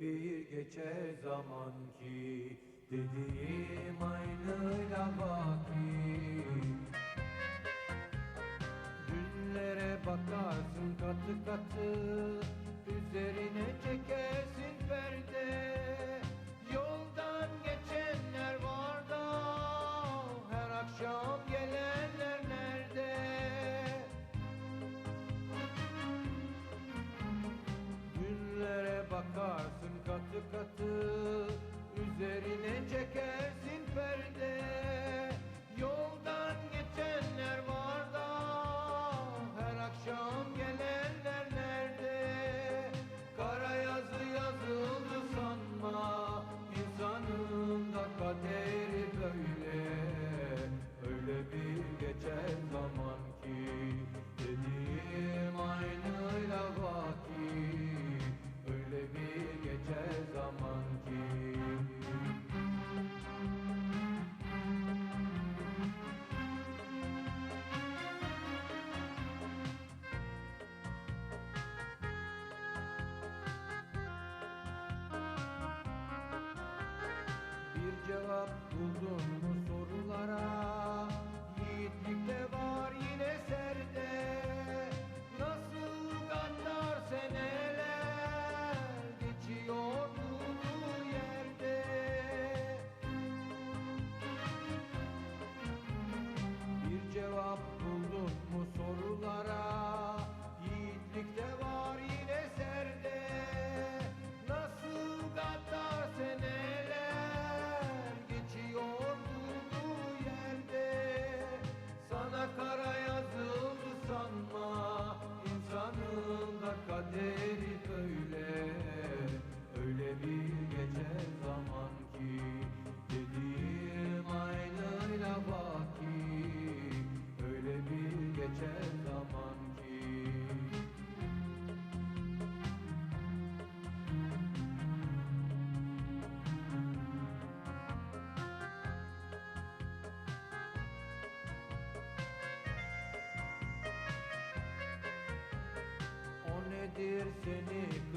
bir geçer zaman ki Dediğim aynı lavaki Dünlere bakarsın katı katı katı katı üzerine çekersin. sorulara nedir seni